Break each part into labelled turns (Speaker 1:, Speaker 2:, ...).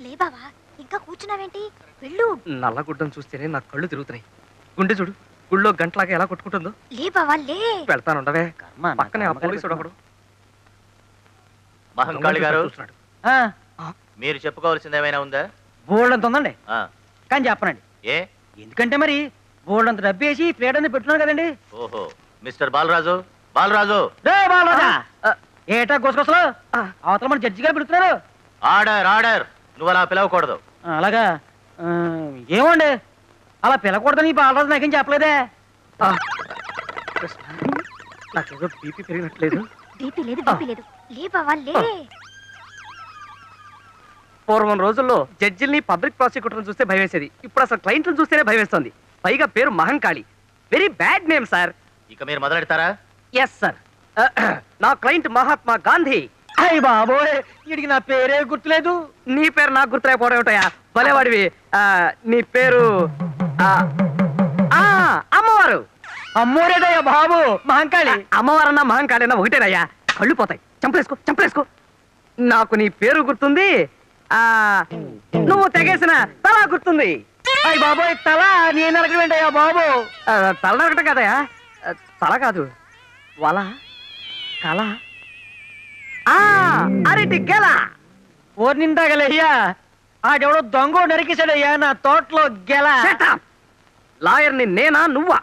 Speaker 1: లే బావా ఇంకా కూర్చున్నావేంటి? వెళ్ళు.
Speaker 2: నల్లగుడ్డం చూస్తేనే నా కళ్ళు తిరుగుతున్నాయి. గుండె చూడు గుళ్ళో గంటలాగా ఎలా కొట్టుకుంటుందో.
Speaker 1: లే బావా లే.
Speaker 2: వెళ్తానుండవే. పక్కనే ఆ పోలీసుడు ఒకడు
Speaker 3: మహంకాళి గారు. మీరు చెప్పుకోవాల్సింది ఏమైనా ఉందా?
Speaker 4: బోల్డ్ అంత ఉందండి.
Speaker 3: ఆ,
Speaker 4: కానీ చెప్పనండి.
Speaker 3: ఏ?
Speaker 4: ఎందుకంటే మరి బోల్డ్ అంత డబ్బు వేసి ప్లేట్ అని పెట్టున్నాను కదండి.
Speaker 3: ఓహో మిస్టర్ బాలరాజు బాలరాజు.
Speaker 4: బాలరాజా! ఏటా గుసగుసలు?
Speaker 2: ఆ.
Speaker 4: అవతల మన జడ్జి గారు పెడుతున్నారు
Speaker 3: ఆర్డర్ ఆర్డర్. నువ్వు అలా పిలవకూడదు
Speaker 4: అలాగా? ఆ, ఏమండి? అలా పిలకూడదని ఈ బాలరాజు నాకేం చెప్పలేదే?
Speaker 2: ఆ. కృష్ణ, నాకేదో బీపీ పెరిగినట్లేదు.
Speaker 1: బీపీ లేదు బీపీ లేదు. లే. బావా లే
Speaker 2: పూర్వం రోజుల్లో జడ్జిల్ని పబ్లిక్ ప్రాసిక్యూటర్ని చూస్తే భయం వేసేది ఇప్పుడు అసలు క్లయింట్లను చూస్తేనే భయం వేస్తుంది పైగా పేరు Mahankali. Very bad name sir.
Speaker 3: ఇక మీరు మొదలెడతారా?
Speaker 2: ఎస్ సార్ నా క్లయింట్ మహాత్మా గాంధీ.
Speaker 4: అయ్యి బాబోయ్ వీడికి నా పేరే గుర్తులేదు.
Speaker 2: నీ పేరు నాకు గుర్తులేకపోవడం ఏమిటయా భలేవాడివి. ఆ, నీ పేరు ఆ, ఆ, అమ్మవారు.
Speaker 4: అమ్మోరేటయ్యా బాబు? మహంకాళి.
Speaker 2: అమ్మవారన్నా మహంకాళైనా ఒకటేనయ్యా. కళ్ళు పోతాయి. చంపలేసుకో చంపలేసుకో. నాకు నీ పేరు గుర్తుంది. ఆ నువ్వు తెగేసిన తల గుర్తుంది.
Speaker 4: అయ్యి బాబోయ్ తల నేను అడగవేంటయ్యా బాబు?
Speaker 2: ఆ, తల నరకటం కదయా తల కాదు. వల కల ఆ అరటి గెల
Speaker 4: ఓరి నిందాగలయ్యా. ఆడెవడో దొంగ నరికేశాడయ్యా నా తోటలో గెల.
Speaker 2: లాయర్ని నేనా నువ్వా?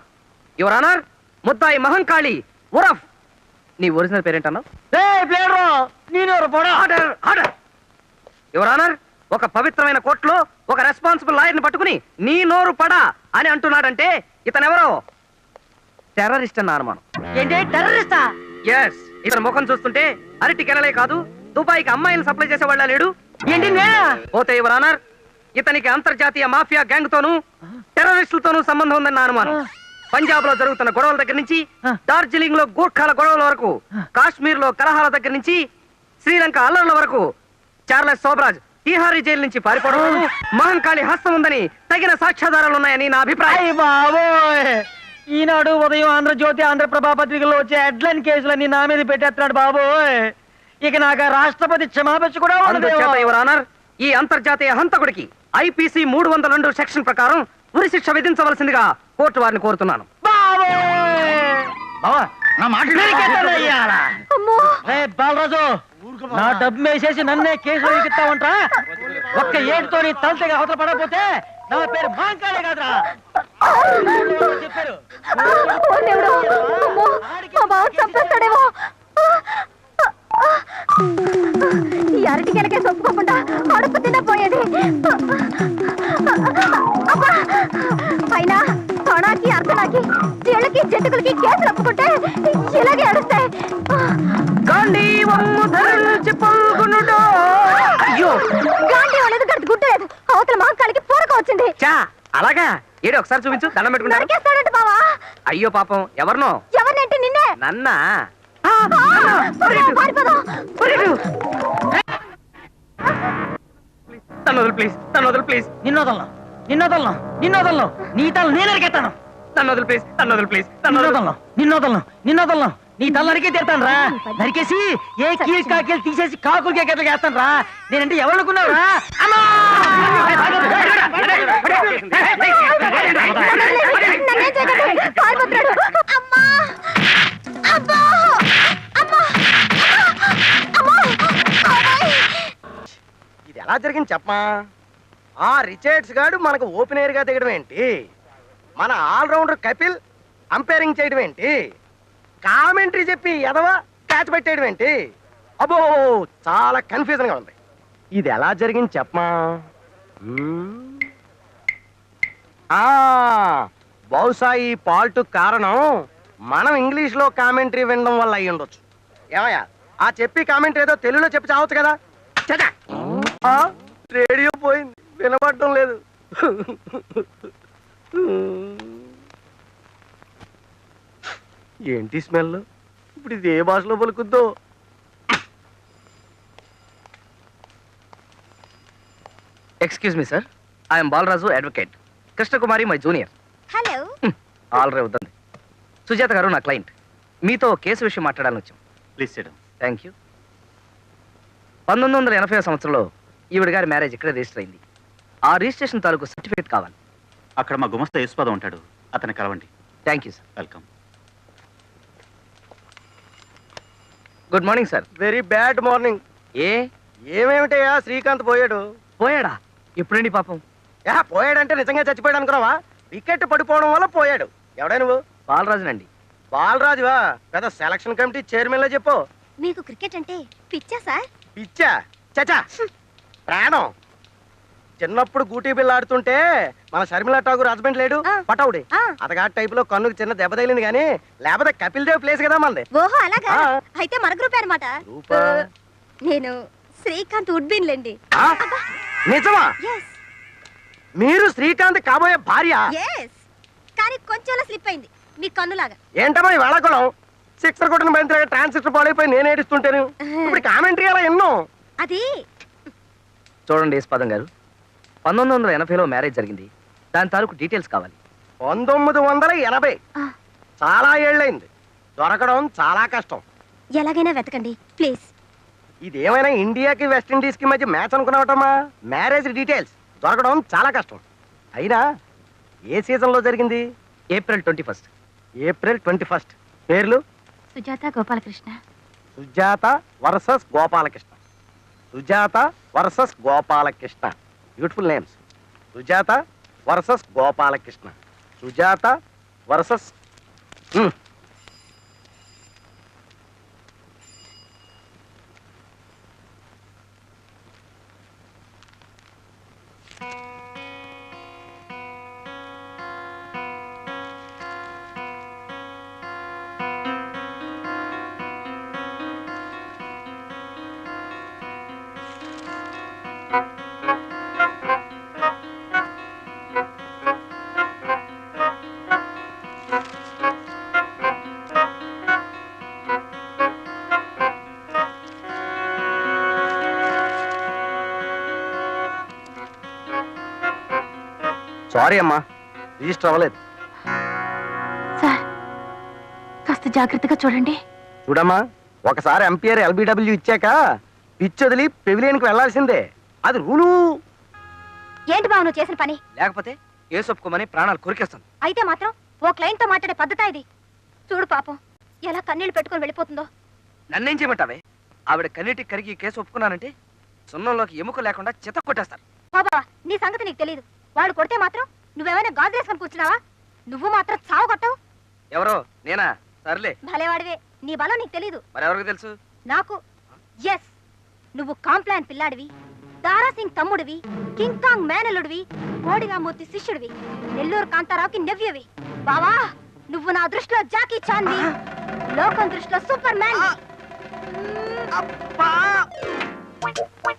Speaker 2: యువర్ ఆనర్ ముద్దాయి మహంకాళి ఉరఫ్. నీ ఒరిజినల్ పేరేంటన్నావు? యువర్ ఆనర్ ఒక పవిత్రమైన కోర్టులో ఒక రెస్పాన్సిబుల్ లాయర్ని పట్టుకుని నీ నోరు పడా అని అంటున్నాడంటే ఇతనెవరో? టెర్రరిస్ట్ అన్న అనుమానం.
Speaker 4: ఏంటి? టెర్రరిస్టా
Speaker 2: ఎస్ ఇతని ముఖం చూస్తుంటే అరటి కెనలే కాదు దుబాయ్కి అమ్మాయిలను సప్లై చేసేవాళ్ళ లేడు? పోతే యువర్ ఆనర్ ఇతనికి అంతర్జాతీయ మాఫియా గ్యాంగ్ తోనూ టెర్రరిస్టులతోనూ సంబంధం ఉందని నా అనుమానం. పంజాబ్లో జరుగుతున్న గొడవల దగ్గర నుంచి. డార్జిలింగ్లో గూర్ఖాల గొడవల వరకు కాశ్మీర్లో కలహాల దగ్గర నుంచి శ్రీలంక అల్లర్ల వరకు చార్లెస్ సోబరాజ్ తిహారీ జైలు నుంచి పారిపోవడం మహంకాళి హస్తం ఉందని తగిన సాక్ష్యాధారాలు ఉన్నాయని నా అభిప్రాయం.
Speaker 4: ఈనాడు ఉదయం ఆంధ్రజ్యోతి ఆంధ్రప్రభ పత్రికల్లో వచ్చే హెడ్లైన్ కేసులన్నీ నా మీద పెట్టేస్తున్నాడు బాబోయ్. ఇక నాకు రాష్ట్రపతి క్షమాపచ్చు కూడా
Speaker 2: ఆనర్ ఈ అంతర్జాతీయ హంతకుడికి ఐపీసీ మూడు వందల రెండు సెక్షన్ ప్రకారం ఉరి శిక్ష విధించవలసిందిగా కోర్టు వారిని కోరుతున్నాను.
Speaker 4: బావా నా మాట
Speaker 1: అమ్మో.
Speaker 4: బాలరాజు నా డబ్బు వేసేసి నన్నే కేసులు ఎక్కిస్తావంటరా ఒక్క ఏడుతో తలతగా అవతల పడకపోతే నా పేరు మాంకాడే కాదురా. చెప్పారు
Speaker 1: మా చంపేస్తాడేమో ఈ అరటి కెలకే ఒప్పుకోకుండా అడుపు తినపోయేది! అయినా తొణాకి అర్ధనాకి చీళ్ళకి జంతుకులకి కేసులు ఒప్పుకుంటే ఇలాగే అడుస్తాయి
Speaker 2: గాంధీ
Speaker 1: అనేది గడిచి గుడ్డలేదు అవతల మహంకాళికి పూరక వచ్చింది.
Speaker 2: చా అలాగా? ఏడు ఒకసారి చూపించు దండం పెట్టుకుంటారు.
Speaker 1: నరికేస్తాడంట బావా.
Speaker 2: అయ్యో పాపం ఎవరినో?
Speaker 1: ఎవరినంటే నిన్నే?
Speaker 2: నన్నా. తను వదులు ప్లీజ్ తను వదులు ప్లీజ్.
Speaker 4: నీ తల నేను నరికెత్తాను
Speaker 2: తను వదులు ప్లీజ్ తను వదులు ప్లీజ్ తను వదులు.
Speaker 4: నిన్నోదలను నిన్నోదలను నిన్నోదలను నీ తల నరికే తీరుతాను రా. నరికేసి ఏ కీలు కాకీలు తీసేసి కాకులు కేకట్లు వేస్తాను రా. నేనంటే ఎవరుకున్నావు రా.
Speaker 1: అమ్మా! అబ్బా! అమ్మా! అమ్మా! అమ్మాయి!
Speaker 5: ఇది ఎలా జరిగింది చెప్పమా? ఆ రిచర్డ్స్ గాడు మనకు ఓపెనర్గా దిగడం ఏంటి? మన ఆల్రౌండర్ కపిల్ అంపైరింగ్ చేయడం ఏంటి? కామెంటరీ చెప్పి ఎదవా క్యాచ్ పెట్టేయడం ఏంటి? అబ్బో చాలా కన్ఫ్యూజన్గా ఉంది. ఇది ఎలా జరిగింది చెప్పమా? బహుశా ఈ పాల్ట్ కారణం మనం ఇంగ్లీష్లో కామెంటరీ వినడం వల్ల అయి ఉండొచ్చు. ఏమయ్యా? ఆ చెప్పి కామెంట్ ఏదో తెలుగులో చెప్పి చావచ్చు కదా? రేడియో పోయింది. వినపడటం లేదు. ఏంటి స్మెల్? ఇప్పుడు ఇది ఏ భాషలో పలుకుద్దో?
Speaker 2: Excuse me sir I'm Balaraju advocate Krishnakumari my junior.
Speaker 1: Hello.
Speaker 2: All right వద్దండి సుజాత గారు నా క్లయింట్. మీతో కేసు విషయం మాట్లాడాలని వచ్చాం.
Speaker 3: ప్లీజ్ సిడం
Speaker 2: థ్యాంక్ యూ పంతొమ్మిది వందల ఎనభై సంవత్సరంలో ఈవిడ గారి మ్యారేజ్ ఇక్కడే రిజిస్టర్ అయింది. ఆ రిజిస్ట్రేషన్ తాలూకు సర్టిఫికేట్ కావాలి.
Speaker 6: అక్కడ మా గుమస్తా యేసుపాదం ఉంటాడు. అతన్ని కలవండి.
Speaker 2: Thank you sir
Speaker 6: welcome
Speaker 2: good morning sir
Speaker 5: very bad morning
Speaker 2: ఏ?
Speaker 5: ఏమేమిటయ్యా? శ్రీకాంత్ పోయాడు.
Speaker 2: పోయాడా? ఎప్పుడండి పాపం?
Speaker 5: యా పోయాడంటే నిజంగా చచ్చిపోయాడు అనుకున్నావా? వికెట్ పడిపోవడం వల్ల పోయాడు. ఎవడా నువ్వు?
Speaker 2: బాలరాజునండి
Speaker 5: బాలరాజువా? పెద్ద సెలక్షన్ కమిటీ చైర్మన్లో చెప్పు.
Speaker 1: మీకు క్రికెట్ అంటే పిచ్చా సార్?
Speaker 5: పిచ్చా? చచా? ప్రాణం. చిన్నప్పుడు గూటీ బిల్ల ఆడుతుంటే మన షర్మిలా ఠాగూర్ హస్బెండ్ లేడు?
Speaker 1: ఆ.
Speaker 5: అతగా టైప్లో కన్నుకు చిన్న దెబ్బ తగిలింది కానీ లేకపోతే కపిల్ దేవ్ ప్లేస్ కదా మనది.
Speaker 1: ఓహో అలాగా. అయితే మన గ్రూప్ అనమాట? నేను శ్రీకాంత్ ఉడ్బిన్ లేండి?
Speaker 5: నిజమా?
Speaker 1: ఎస్
Speaker 5: మీరు శ్రీకాంత్ కాబోయే భార్య?
Speaker 1: కానీ కొంచెంలా స్లిప్ అయింది. మీ కన్నులాగా.
Speaker 5: ఏంటమ్మా ఈ వేళాకుళం? సిక్సర్ కొట్టిన బంతి ట్రాన్సిస్టర్ పాడైపోయి నేను ఏడుస్తుంటాను. ఇప్పుడు కామెంటరీ అలా ఎన్నో?
Speaker 1: అది.
Speaker 2: చూడండి యశ్పాదం గారు పంతొమ్మిది వందల ఎనభైలో మ్యారేజ్ జరిగింది. దాని తాలూకు డీటెయిల్స్ కావాలి.
Speaker 5: పంతొమ్మిది వందల ఎనభై. చాలా ఏళ్ళైంది. దొరకడం చాలా కష్టం.
Speaker 1: ఎలాగైనా వెతకండి ప్లీజ్.
Speaker 5: ఇది ఏమైనా ఇండియాకి వెస్టిండీస్కి మధ్య మ్యాచ్ అనుకున్నావటమ్మా? Marriage details. దొరకడం చాలా కష్టం. అయినా ఏ సీజన్లో జరిగింది?
Speaker 2: April twenty first.
Speaker 5: April twenty first. పేర్లు?
Speaker 1: Sujatha Gopalakrishna.
Speaker 5: Sujatha versus Gopalakrishna. Sujatha versus Gopalakrishna. Beautiful names Sujatha versus Gopalakrishna. Sujatha versus sorry అమ్మా. రిజిస్టర్ అవ్వలేదు
Speaker 1: సార్ కాస్త జాగ్రత్తగా చూడండి.
Speaker 5: చూడమ్మా ఒకసారి ఎంపీఆర్ ఎల్బిడబ్ల్యూ ఇచ్చాక పిచ్ వదిలి పెవిలియన్కి వెళ్ళాల్సిందే. అది రూలు.
Speaker 1: ఏంటి బాబు నువ్వు చేసిన పని?
Speaker 2: లేకపోతే ఏ ఒప్పుకోమని ప్రాణాలు కొరికేస్తాను
Speaker 1: అయితే మాత్రం ఓ క్లయింట్తో మాట్లాడే పద్ధత ఇది. చూడు పాపం ఎలా కన్నీళ్ళు పెట్టుకొని వెళ్ళిపోతుందో.
Speaker 2: నన్నేం చేయమంటావే? ఆవిడ కన్నీటికి కరిగి కేసు ఒప్పుకున్నానంటే సున్నంలోకి ఎముక లేకుండా చిత్త కొట్టేస్తారు.
Speaker 1: బాబా నీ సంగతి నీకు తెలియదు వాడు కొడితే మాత్రం నువ్వేమైనా గాజులేసుకొని కూర్చున్నావా? నువ్వు మాత్రం చావు కొట్టవు.
Speaker 2: ఎవరో? నేనా? సర్లే.
Speaker 1: భలేవాడివే. నీ బలం నీకు తెలీదు.
Speaker 2: మరెవరికి తెలుసు?
Speaker 1: నాకు? ఎస్ నువ్వు కాంప్లాన్ పిల్లాడివి. దారా సింగ్ తమ్ముడివి. కింగ్ కాంగ్ మేనలుడివి కోడిరామూర్తి శిష్యుడివి. నెల్లూరు కాంతారావుకి నెవ్యవి బావా నువ్వు నా దృష్టిలో జాకీ చాన్వి. లోకం దృష్టిలో సూపర్ మ్యాన్
Speaker 2: రేకులు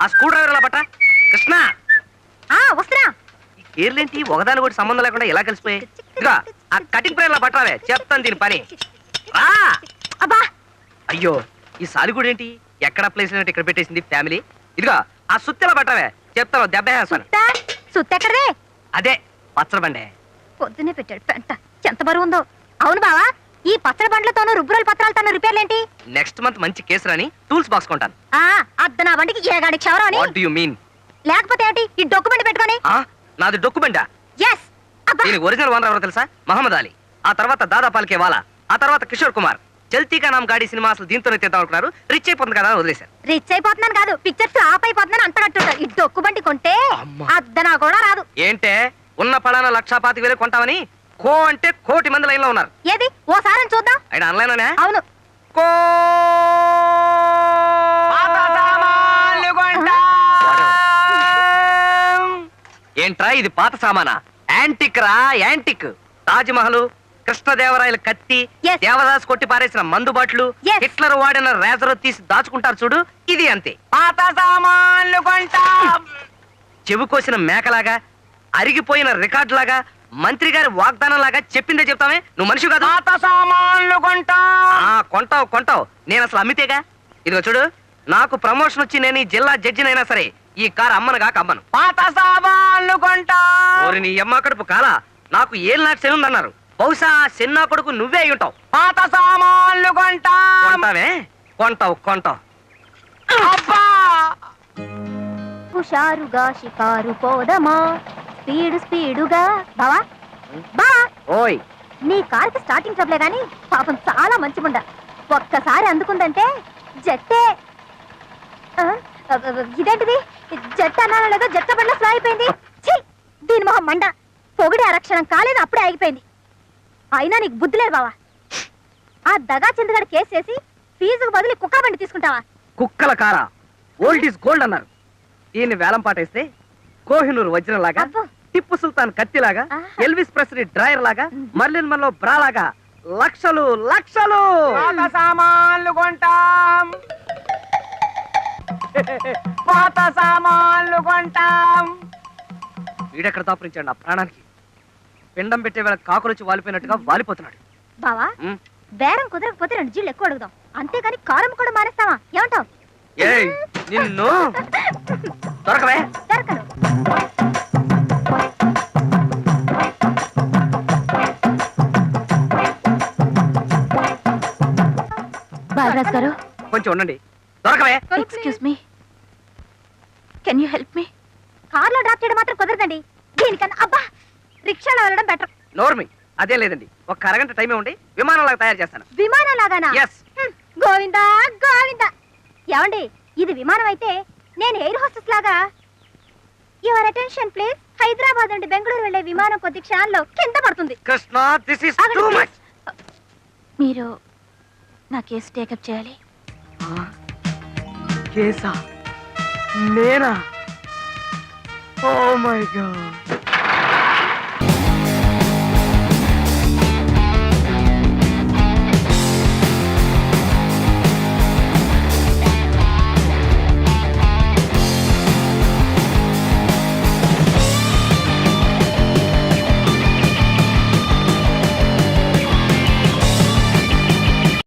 Speaker 2: ఆ స్క్రూ డ్రైవర్ ఎలా పట్ట? కృష్ణ!
Speaker 1: ఆ వస్తున్నా.
Speaker 2: ఈ కేర్లేంటి ఒకదాని కూడా సంబంధం లేకుండా ఎలా కలిసిపోయి ఇదిగో ఆ కటింగ్ ప్లేయర్ పట్టావే చెప్తాను దీని పని. రా!
Speaker 1: అబ్బా!
Speaker 2: అయ్యో ఈ సాలిగూడు ఏంటి ఎక్కడ ప్లేస్ అయినట్టు ఇక్కడ పెట్టేసింది ఫ్యామిలీ ఇదిగో ఆ సుత్తెలా పట్టావే చెప్తాను దెబ్బ వేస్తాను.
Speaker 1: సుత్త? సుత్తెక్కడదే?
Speaker 2: అదే పచ్చడి బండే.
Speaker 1: పొద్దునే పెట్టాడు పెంట. ఎంత బరువు ఉందో. అవును బావా? ఈ పచ్చడి బండ్లతోనూ రుబ్బురోల పత్రాలతోనూ రిపేర్లేంటి?
Speaker 2: నెక్స్ట్ మంత్ మంచి కేసు రాని టూల్స్ బాక్స్ కొంటాను.
Speaker 1: ఆ అద్ద నా బండికి ఏగాడి క్షవరం అని.
Speaker 2: వాట్ యు మీన్
Speaker 1: లేకపోతే ఏంటి ఈ డొక్యుమెంట్ పెట్టుకొని?
Speaker 2: నాది డొక్కుబండా?
Speaker 1: ఎస్ అబ్బా!
Speaker 2: దీనికి ఒరిజినల్ ఓనర్ ఎవరో తెలుసా? మహమ్మద్ అలీ. ఆ తర్వాత దాదా పాల్కే వాలా. ఆ తర్వాత కిషోర్ కుమార్. చల్తీకా నామ్ గాడి సినిమా అసలు దీంతోనే తీద్దాం అనుకున్నారు. రిచ్ అయిపోతుంది కదా అని వదిలేశారు.
Speaker 1: రిచ్ అయిపోతున్నాను కాదు పిక్చర్స్ ఆఫ్ అయిపోతున్నాను అంత కట్టుంటారు ఈ డొక్కు బండి కొంటే
Speaker 2: అమ్మా.
Speaker 1: అద్దనా కూడా రాదు.
Speaker 2: ఏంటే? ఉన్న పడాన లక్షా పాతిక వేలు కొంటామని కో అంటే కోటి మంది లైన్లో ఉన్నారు.
Speaker 1: ఏది? ఓసారి చూద్దాం.
Speaker 2: ఆయన ఆన్లైన్
Speaker 1: అవును.
Speaker 2: కో ఏంట్రా ఇది పాత సామానా? యాంటిక్ రా యాంటిక్. తాజ్ మహల్ కృష్ణదేవరాయల కత్తి. దేవదాస్ కొట్టి పారేసిన మందు బాట్లు. హిట్లర్ వాడిన రేజర్ తీసి దాచుకుంటారు చూడు ఇది అంతే. పాత సామాన్లు కొంటా. చెవి కోసిన మేకలాగా అరిగిపోయిన రికార్డ్ లాగా మంత్రి గారి వాగ్దానం లాగా చెప్పిందే చెప్తామే? నువ్వు మనిషి కాదు.
Speaker 5: పాత సామాన్లు కొంటా.
Speaker 2: ఆ, కొంటావు కొంటావు. నేను అసలు అమ్మితేగా? ఇదిగో చూడు నాకు ప్రమోషన్ వచ్చి నేను ఈ జిల్లా జడ్జినైనా సరే ఈ కారు అమ్మను కాక అమ్మను.
Speaker 5: పాత సామాన్లు కొంటా.
Speaker 2: ఓరి నీ అమ్మ కడుపు కాల నాకు ఏం నాకు శని ఉందన్నారు. బహుశా శన్నా కొడుకు నువ్వే అయి ఉంటావు.
Speaker 5: పాత సామాన్లు కొంటా.
Speaker 2: కొంటావే? కొంటావు కొంటావు.
Speaker 5: అబ్బా!
Speaker 1: హుషారుగా షికారు పోదమా? స్పీడు స్పీడుగా. బావా బా
Speaker 2: ఓయ్.
Speaker 1: నీ కార్కి స్టార్టింగ్ ట్రబులే గాని పాపం చాలా మంచి ముండ ఒక్కసారి అందుకుందంటే జట్టే. ఆ, అ, అ, ఇదేంటిది? జట్టు అన్నానో లేదో జట్ట బండ్లో స్లో అయిపోయింది. ఛీ! దీని మొహం మండ. పొగిడి ఆరక్షణం కాలేదు అప్పుడే ఆగిపోయింది. అయినా నీకు బుద్ధి లేదు బావా. ఆ దగా చంద్రగాడు కేసు చేసి ఫీజుకు బదులు కుక్క బండి తీసుకుంటావా?
Speaker 2: కుక్కల కార? ఓల్డ్ ఈజ్ గోల్డ్ అన్నారు. ఈయన్ని వేలం పాటేస్తే కోహినూరు వజ్రం లాగా. టిప్పు సుల్తాన్ కత్తిలాగా. ఎల్విస్ ప్రెస్లీ డ్రైయర్ లాగా మర్లిన్ మనలో బ్రా లాగా లక్షలు లక్షలు!
Speaker 5: సామాన్లు కొంటాం. పాత సామాన్లు కొంటాం.
Speaker 2: వీడెక్కడ దాపురించాడు నా ప్రాణానికి? పిండం పెట్టే వేళ కాకులొచ్చి వాలిపోయినట్టుగా వాలిపోతున్నాడు.
Speaker 1: బావా. బేరం కుదరకపోతే రెండు జీళ్ళు ఎక్కువ అడుగుదాం. అంతేగాని కారం కూడా మానేస్తావా? ఏమంటావు?
Speaker 2: ఏయ్ నిన్ను దొరకవే.
Speaker 1: బాలరాజ్ గారు?
Speaker 2: కొంచెం ఉండండి. దొరకవే.
Speaker 1: Excuse me can you help me కార్లో డ్రాప్ చేయడం మాత్రం కుదరదండి. దీనికన్నా అబ్బా రిక్షాలో వెళ్ళడం బెటర్
Speaker 2: నోర్మి అదే లేదండి. ఒక అరగంట టైం ఇవ్వండి విమానంలాగా తయారు చేస్తాను.
Speaker 1: విమానం లాగానా గోవిందా గోవిందా. ఏమండి ఇది విమానం అయితే నేను ఎయిర్ హోస్టెస్ లాగా యువర్ అటెన్షన్ ప్లీజ్ హైదరాబాద్ నుండి బెంగళూరు వెళ్ళే విమానం కొద్ది క్షణాల్లో కింద పడుతుంది.
Speaker 2: Krishna this is too. Much
Speaker 1: మీరు నా కేసు టేకప్ చేయాలి?
Speaker 2: కేసా? నేనా? Oh my God